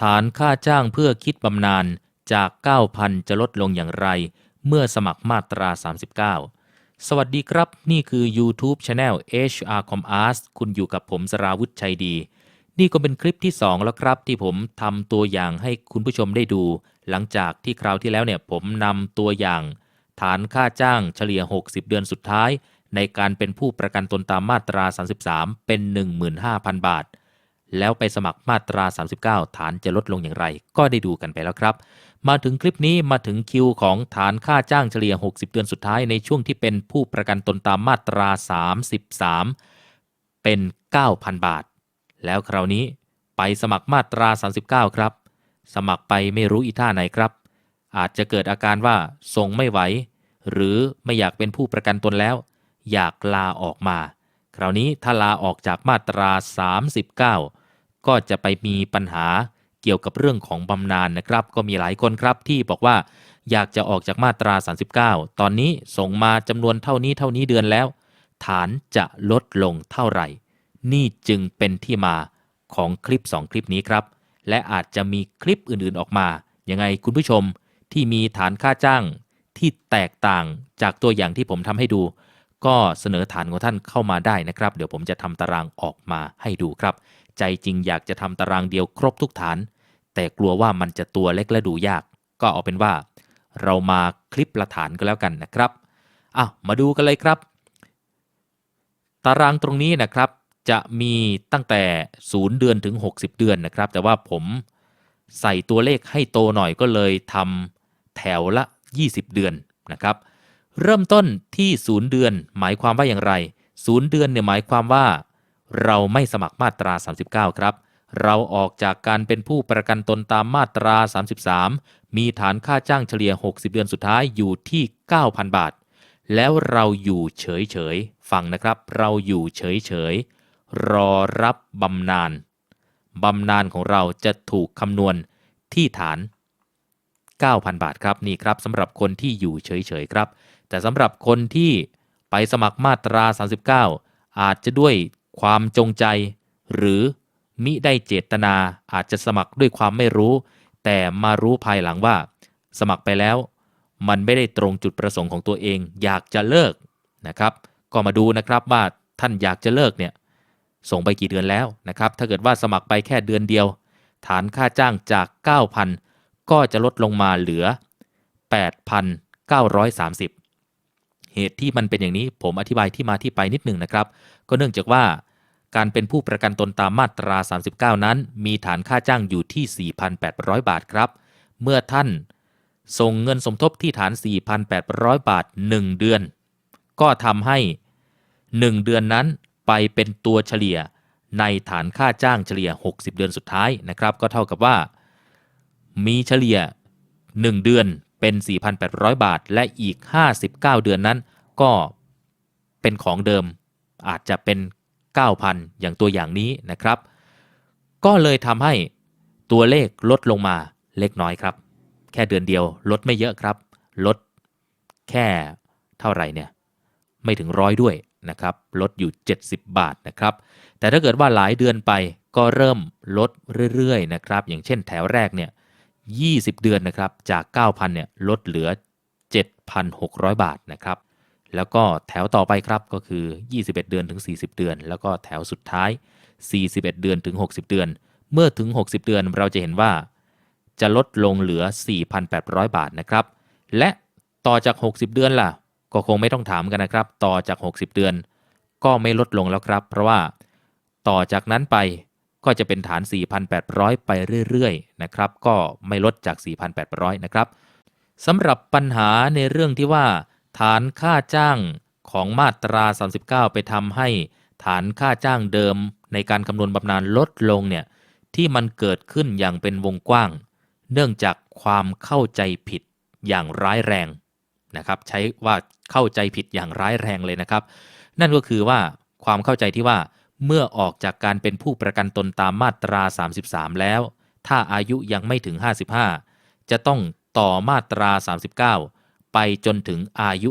ฐานค่าจ้างเพื่อคิดบำนาญจาก 9,000 จะลดลงอย่างไร เมื่อสมัครมาตรา 39 สวัสดีครับ นี่คือ YouTube Channel HR Com Arts คุณอยู่กับผมสราวุธชัยดี นี่ก็เป็นคลิปที่ 2 แล้วครับ ที่ผมทำตัวอย่างให้คุณผู้ชมได้ดู หลังจากที่คราวที่แล้วเนี่ยผมนำตัวอย่าง ฐานค่าจ้างเฉลี่ย 60 เดือนสุดท้าย ในการเป็นผู้ประกันตนตามมาตรา 33 เป็น 15,000 บาท แล้วไปสมัครมาตรา 39 ฐานจะลดลงอย่างไร ก็ได้ดูกันไปแล้วครับ มาถึงคลิปนี้มาถึงคิวของฐานค่าจ้างเฉลี่ย 60 เดือนสุดท้ายในช่วงที่เป็นผู้ประกันตนตามมาตรา 33 เป็น 9,000 บาท แล้วคราวนี้ไปสมัครมาตรา 39 ครับ สมัครไปไม่รู้อีท่าไหนครับ อาจจะเกิดอาการว่าทรงไม่ไหว หรือไม่อยากเป็นผู้ประกันตนแล้ว อยากลาออกมา คราวนี้ถ้าลาออกจากมาตรา 39 ก็จะไปมีปัญหาเกี่ยวกับเรื่องของบำนาญนะครับ ก็มีหลายคนครับที่บอกว่าอยากจะออกจากมาตรา 39 ตอนนี้ส่งมาจำนวนเท่านี้เท่านี้เดือนแล้ว ฐานจะลดลงเท่าไหร่ นี่จึงเป็นที่มาของคลิป 2 คลิปนี้ครับ และอาจจะมีคลิปอื่นๆออกมา ยังไงคุณผู้ชมที่มีฐานค่าจ้างที่แตกต่างจากตัวอย่างที่ผมทำให้ดู ก็เสนอฐานของท่านเข้ามาได้นะครับ เดี๋ยวผมจะทำตารางออกมาให้ดูครับ ใจจริงอยากจะทำตารางเดียวครบทุกฐาน แต่กลัวว่ามันจะตัวเล็กและดูยาก ก็เอาเป็นว่า เรามาคลิปละฐานก็แล้วกันนะครับอะมาดูกันเลยครับ ตารางตรงนี้นะครับจะมีตั้งแต่ 0 เดือนถึง 60 เดือนนะครับ แต่ว่าผมใส่ตัวเลขให้โตหน่อยก็เลยทำแถวละ 20 เดือนนะครับ เริ่มต้นที่ 0 เดือน หมายความว่าอย่างไร 0 เดือนเนี่ยหมายความว่า เราไม่สมัครมาตรา 39 ครับ เราออกจากการเป็นผู้ประกันตนตามมาตรา 33 มีฐานค่าจ้างเฉลี่ย 60 เดือนสุดท้ายอยู่ที่ 9,000 บาท แล้วเราอยู่เฉยๆ ฟังนะครับ เราอยู่เฉยๆ รอรับบำนาญบำนาญของเราจะถูกคำนวณที่ฐาน 9,000 บาทครับนี่ครับสำหรับคนที่อยู่เฉยๆ ครับ แต่สำหรับคนที่ไปสมัครมาตรา 39 อาจจะด้วย ความจงใจ หรือมิได้เจตนาอาจจะสมัครด้วยความไม่รู้ แต่มารู้ภายหลังว่า สมัครไปแล้ว มันไม่ได้ตรงจุดประสงค์ของตัวเอง อยากจะเลิกนะครับ ก็มาดูนะครับว่าท่านอยากจะเลิกเนี่ยส่งไปกี่เดือนแล้วนะครับ ถ้าเกิดว่าสมัครไปแค่เดือนเดียว ฐานค่าจ้างจาก 9,000 ก็จะลดลงมาเหลือ 8,930 เหตุที่มันเป็นอย่างนี้ผมอธิบายที่มาที่ไปนิดหนึ่งนะครับ ก็เนื่องจากว่า การเป็นผู้ประกันตนตามมาตรา 39 นั้น มีฐานค่าจ้างอยู่ที่ 4,800 บาทครับ เมื่อท่านส่งเงินสมทบที่ฐาน 4,800 บาท 1 เดือน ก็ทำให้ 1 เดือนนั้นไปเป็นตัวเฉลี่ยในฐานค่าจ้างเฉลี่ย 60 เดือนสุดท้ายนะครับ ก็เท่ากับว่า มีเฉลี่ย 1 เดือนเป็น 4,800 บาท และอีก 59 เดือนนั้น ก็เป็นของเดิม อาจจะเป็น 9,000 อย่างตัวอย่างนี้นะครับ ก็เลยทำให้ตัวเลขลดลงมาเล็กน้อยครับ แค่เดือนเดียวลดไม่เยอะครับ ลดแค่เท่าไหร่เนี่ยไม่ถึงร้อยด้วยนะครับ ลดอยู่ 70 บาทนะครับ แต่ถ้าเกิดว่าหลายเดือนไปก็เริ่มลดเรื่อยๆนะครับ อย่างเช่นแถวแรกเนี่ย20 เดือนนะครับ จาก 9,000เนี่ยลดเหลือ 7,600 บาทนะครับ แล้วก็แถวต่อไปครับก็คือ 21 เดือนถึง 40 เดือน แล้วก็แถวสุดท้าย 41 เดือนถึง 60 เดือน เมื่อถึง 60 เดือนเราจะเห็นว่า จะลดลงเหลือ 4,800 บาทนะครับ และต่อจาก 60 เดือนล่ะ ก็คงไม่ต้องถามกันนะครับ ต่อจาก 60 เดือน ก็ไม่ลดลงแล้วครับ เพราะว่าต่อจากนั้นไปก็จะเป็นฐาน 4,800 ไปเรื่อยๆนะครับ ก็ไม่ลดจาก 4,800 นะครับสำหรับปัญหาในเรื่องที่ว่า ฐานค่าจ้างของมาตรา 39 ไปทำให้ฐานค่าจ้างเดิมในการคำนวณบำนาญลดลงเนี่ยที่มันเกิดขึ้นอย่างเป็นวงกว้าง เนื่องจากความเข้าใจผิดอย่างร้ายแรงนะครับใช้ว่าเข้าใจผิดอย่างร้ายแรงเลยนะครับ นั่นก็คือว่าความเข้าใจที่ว่าเมื่อออกจากการเป็นผู้ประกันตนตามมาตรา 33 แล้ว ถ้าอายุยังไม่ถึง 55 จะต้องต่อมาตรา 39 ไปจนถึงอายุ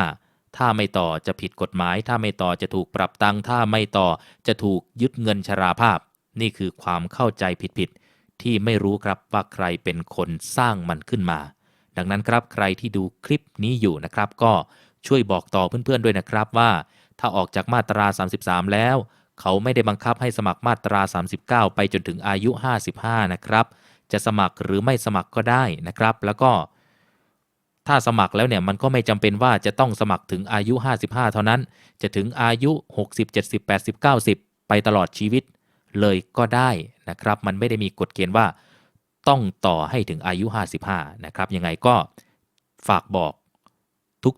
55 ถ้าไม่ต่อจะผิดกฎหมาย ถ้าไม่ต่อจะถูกปรับตังค์ถ้าไม่ต่อจะถูกยึดเงินชราภาพ นี่คือความเข้าใจผิดๆที่ไม่รู้ครับว่าใครเป็นคนสร้างมันขึ้นมา ดังนั้นครับใครที่ดูคลิปนี้อยู่นะครับ ก็ช่วยบอกต่อเพื่อนๆด้วยนะครับว่า ถ้าออกจากมาตรา 33 แล้ว เขาไม่ได้บังคับให้สมัครมาตรา 39 ไปจนถึงอายุ 55 นะครับ จะสมัครหรือไม่สมัครก็ได้นะครับ แล้วก็ ถ้าสมัครแล้วเนี่ยมันก็ไม่จำเป็นว่าจะต้องสมัครถึงอายุ 55 เท่านั้น จะถึงอายุ 60 70 80 90 ไปตลอดชีวิตเลยก็ได้นะครับ มันไม่ได้มีกฎเกณฑ์ว่าต้องต่อให้ถึงอายุ 55 นะครับ ยังไงก็ฝากบอก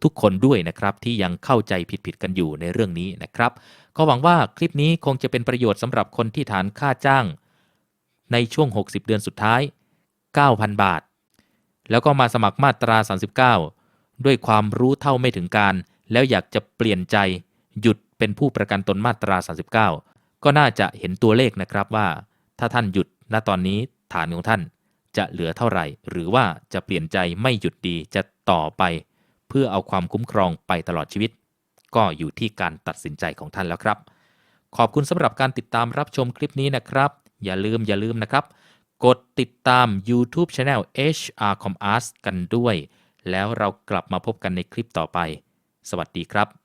ทุกๆ คนด้วยนะครับ ที่ยังเข้าใจผิดๆกันอยู่ในเรื่องนี้นะครับ ก็หวังว่าคลิปนี้คงจะเป็นประโยชน์สำหรับคนที่ฐานค่าจ้าง ในช่วง 60 เดือนสุดท้าย 9,000 บาท แล้วก็มาสมัครมาตรา 39 ด้วยความรู้เท่าไม่ถึงการ แล้วอยากจะเปลี่ยนใจ หยุดเป็นผู้ประกันตนมาตรา 39 ก็น่าจะเห็นตัวเลขนะครับว่า ถ้าท่านหยุดณตอนนี้ฐานของท่านจะเหลือเท่าไหร่ หรือว่าจะเปลี่ยนใจไม่หยุดดีจะต่อไป เพื่อเอาความคุ้มครองไปตลอดชีวิต ก็อยู่ที่การตัดสินใจของท่านแล้วครับ ขอบคุณสำหรับการติดตามรับชมคลิปนี้นะครับ อย่าลืมอย่าลืมนะครับ กดติดตาม YouTube Channel HR Com Arts กันด้วย แล้วเรากลับมาพบกันในคลิปต่อไป สวัสดีครับ